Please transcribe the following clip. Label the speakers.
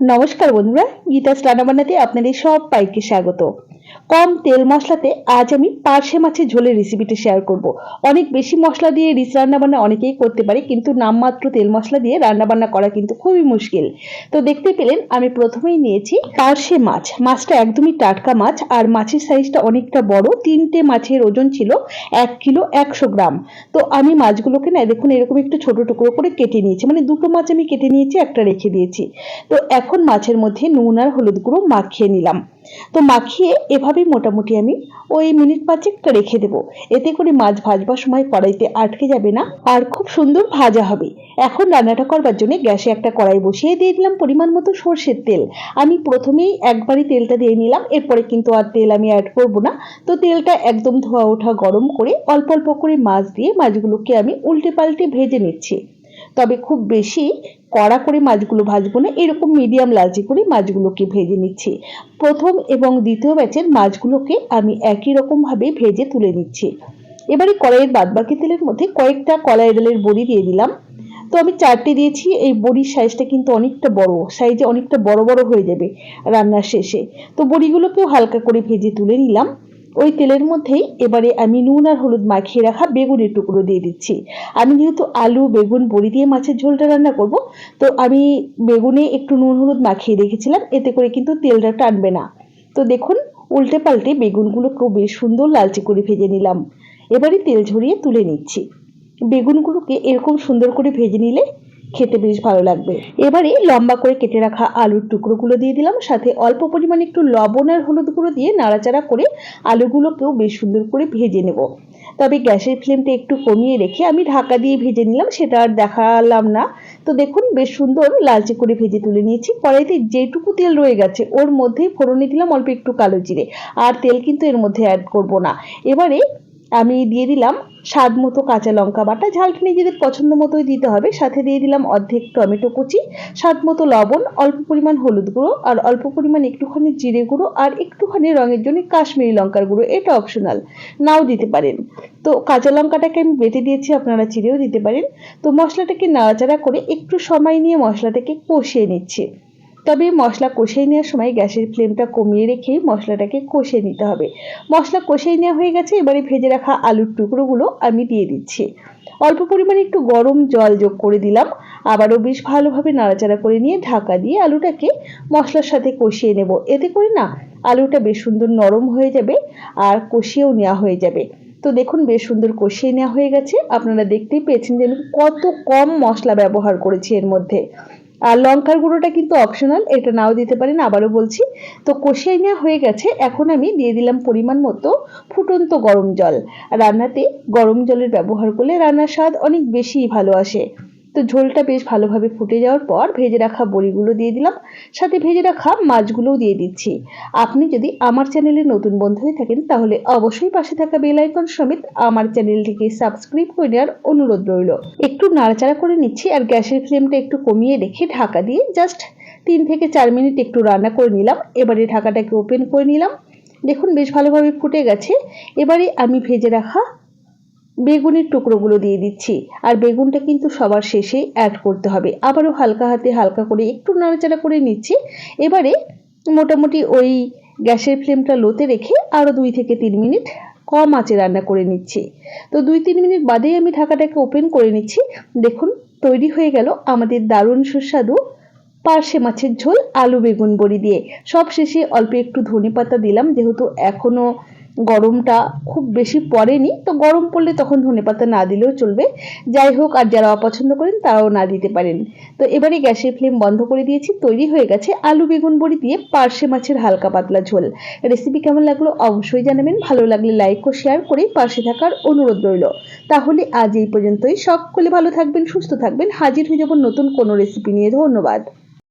Speaker 1: নমস্কার বন্ধুরা গীতা স্টানাবানাতে আপনাদের সব পাইকে স্বাগত। কম তেল মশলাতে আজ আমি পার্শে মাছের ঝোলের রেসিপিটা শেয়ার করব। অনেক বেশি মশলা দিয়ে রিচ রান্নাবান্না অনেকেই করতে পারে, কিন্তু নামমাত্র তেল মশলা দিয়ে রান্নাবান্না করা কিন্তু খুবই মুশকিল। তো দেখতে পেলেন, আমি প্রথমেই নিয়েছি পার্শে মাছ। মাছটা একদমই টাটকা মাছ, আর মাছের সাইজটা অনেকটা বড়। তিনটে মাছের ওজন ছিল এক কিলো একশো গ্রাম। তো আমি মাছগুলোকে না, দেখুন, এরকম একটু ছোট টুকরো করে কেটে নিয়েছি। মানে দুটো মাছ আমি কেটে নিয়েছি, একটা রেখে দিয়েছি। তো এখন মাছের মধ্যে নুন আর হলুদ গুঁড়ো মাখিয়ে নিলাম। তো মাখিয়ে এভাবেই মোটামুটি আমি ওই মিনিট পাঁচেকটা রেখে দেবো। এতে করে মাছ ভাজবার সময় কড়াইতে আটকে যাবে না, আর খুব সুন্দর ভাজা হবে। এখন রান্নাটা করবার জন্য গ্যাসে একটা কড়াই বসিয়ে দিয়ে দিলাম পরিমাণ মতো সর্ষের তেল। আমি প্রথমেই একবারই তেলটা দিয়ে নিলাম, এরপরে কিন্তু আর তেল আমি অ্যাড করব না। তো তেলটা একদম ধোয়া ওঠা গরম করে অল্প অল্প করে মাছ দিয়ে মাছগুলোকে আমি উল্টে পাল্টে ভেজে নিচ্ছি। তবে খুব বেশি কড়া করে মাছগুলো ভাজবো না, এরকম মিডিয়াম লালচে করে মাছগুলোকে ভেজে নিচ্ছি। প্রথম এবং দ্বিতীয় ব্যাচের মাছগুলোকে আমি একই রকমভাবে ভেজে তুলে নিচ্ছি। এবারে কড়াইয়ের বাদবাকি তেলের মধ্যে কয়েকটা কলাই ডালের বড়ি দিয়ে দিলাম। তো আমি চারটে দিয়েছি, এই বড়ির সাইজটা কিন্তু অনেকটা বড় সাইজে অনেকটা বড় বড় হয়ে যাবে রান্নার শেষে। তো বড়িগুলোকেও হালকা করে ভেজে তুলে নিলাম। ওই তেলের মধ্যেই এবারে আমি নুন আর হলুদ মাখিয়ে রাখা বেগুনের টুকরো দিয়ে দিচ্ছি। আমি যেহেতু আলু, বেগুন, বড়ি দিয়ে মাছের ঝোলটা রান্না করব, তো আমি বেগুনে একটু নুন, হলুদ মাখিয়ে রেখেছিলাম, এতে করে কিন্তু তেলটা টানবে না। তো দেখুন উল্টে পাল্টে বেগুনগুলোকেও বেশ সুন্দর লালচে করে ভেজে নিলাম। এবারে তেল ঝরিয়ে তুলে নিচ্ছি। বেগুনগুলোকে এরকম সুন্দর করে ভেজে নিলে খেতে বেশ ভালো লাগবে। এবারে লম্বা করে কেটে রাখা আলুর টুকরোগুলো দিয়ে দিলাম, সাথে অল্প পরিমাণে একটু লবণ আর হলুদ গুঁড়ো দিয়ে নাড়াচাড়া করে আলুগুলোকেও বেশ সুন্দর করে ভেজে নেব। তবে গ্যাসের ফ্লেমটা একটু কমিয়ে রেখে আমি ঢাকা দিয়ে ভেজে নিলাম, সেটা আর দেখালাম না। তো দেখুন, বেশ সুন্দর লালচে করে ভেজে তুলে নিয়েছি। কড়াইতে যেটুকু তেল রয়ে গেছে, ওর মধ্যেই ফোড়নে দিলাম অল্প একটু কালো জিরে। আর তেল কিন্তু এর মধ্যে অ্যাড করব না। এবারে আমি দিয়ে দিলাম স্বাদ মতো কাঁচা লঙ্কা বাটা। ঝালটা নিজেদের পছন্দ মতোই দিতে হবে। সাথে দিয়ে দিলাম অর্ধেক টমেটো কুচি, স্বাদ মতো লবণ, অল্প পরিমাণ হলুদ গুঁড়ো আর অল্প পরিমাণ একটুখানি জিরে গুঁড়ো আর একটুখানি রঙের জন্য কাশ্মীরি লঙ্কার গুঁড়ো। এটা অপশনাল নাও দিতে পারেন। তো কাঁচা লঙ্কাটাকে আমি বেটে দিয়েছি, আপনারা চিড়েও দিতে পারেন। তো মশলাটাকে নাড়াচাড়া করে একটু সময় নিয়ে মশলাটাকে কষিয়ে নিচ্ছি। তবে মশলা কষিয়ে নেওয়ার সময় গ্যাসের ফ্লেমটা কমিয়ে রেখে মশলাটাকে কষিয়ে নিতে হবে। মশলা কষিয়ে নেওয়া হয়ে গেছে, এবারে ভেজে রাখা আলুর টুকরোগুলো আমি দিয়ে দিচ্ছি। অল্প পরিমাণে একটু গরম জল যোগ করে দিলাম। আবারও বেশ ভালোভাবে নাড়াচাড়া করে নিয়ে ঢাকা দিয়ে আলুটাকে মশলার সাথে কষিয়ে নেব। এতে করে না আলুটা বেশ সুন্দর নরম হয়ে যাবে আর কষিয়েও নেওয়া হয়ে যাবে। তো দেখুন বেশ সুন্দর কষিয়ে নেওয়া হয়ে গেছে। আপনারা দেখতেই পেয়েছেন যে আমি কত কম মশলা ব্যবহার করেছি এর মধ্যে। আর লঙ্কার গুঁড়োটা কিন্তু অপশনাল এটা নাও দিতে পারেন, আবারও বলছি। তো কষিয়ে নেওয়া হয়ে গেছে, এখন আমি দিয়ে দিলাম পরিমাণ মতো ফুটন্ত গরম জল। রান্নাতে গরম জলের ব্যবহার করলে রান্নার স্বাদ অনেক বেশি ভালো আসে। তো ঝোলটা বেশ ভালোভাবে ফুটে যাওয়ার পর ভেজে রাখা বড়িগুলো দিয়ে দিলাম। সাথে ভেজে রাখা মাছগুলোও দিয়ে দিচ্ছি। আপনি যদি আমার চ্যানেলে নতুন বন্ধু হয়ে থাকেন, তাহলে অবশ্যই পাশে থাকা বেল আইকন সমেত আমার চ্যানেলটিকে সাবস্ক্রাইব করে নেওয়ার অনুরোধ রইল। একটু নাড়াচাড়া করে নিচ্ছি আর গ্যাসের ফ্লেমটা একটু কমিয়ে রেখে ঢাকা দিয়ে জাস্ট তিন থেকে চার মিনিট একটু রান্না করে নিলাম। এবারে ঢাকাটাকে ওপেন করে নিলাম। দেখুন, বেশ ভালোভাবে ফুটে গেছে। এবারে আমি ভেজে রাখা বেগুনের টুকরোগুলো দিয়ে দিচ্ছি। আর বেগুনটা কিন্তু সবার শেষেই অ্যাড করতে হবে। আবারও হালকা হাতে হালকা করে একটু নাড়াচাড়া করে নিচ্ছি। এবারে মোটামুটি ওই গ্যাসের ফ্লেমটা লোতে রেখে আরও দুই থেকে তিন মিনিট কম আঁচে রান্না করে নিচ্ছি। তো দুই তিন মিনিট বাদেই আমি ঢাকাটাকে ওপেন করে নিচ্ছি। দেখুন, তৈরি হয়ে গেল আমাদের দারুণ সুস্বাদু পার্শে মাছের ঝোল আলু বেগুন বড়ি দিয়ে। সব শেষে অল্প একটু ধনে পাতা দিলাম, যেহেতু এখনও গরমটা খুব বেশি পড়েনি। তো গরম পড়লে তখন ধনেপাতা না দিলেও চলবে। যাই হোক, আর যারা অপছন্দ করেন তারাও না দিতে পারেন। তো এবারে গ্যাসের ফ্লেম বন্ধ করে দিয়েছি, তৈরি হয়ে গেছে আলু বেগুন বড়ি দিয়ে পার্শে মাছের হালকা পাতলা ঝোল। রেসিপি কেমন লাগল অবশ্যই জানাবেন। ভালো লাগলে লাইক ও শেয়ার করে পাশে থাকার অনুরোধ রইল। তাহলে আজ এই পর্যন্তই। সকলে ভালো থাকবেন, সুস্থ থাকবেন। হাজির হয়ে যাব নতুন কোনো রেসিপি নিয়ে। ধন্যবাদ।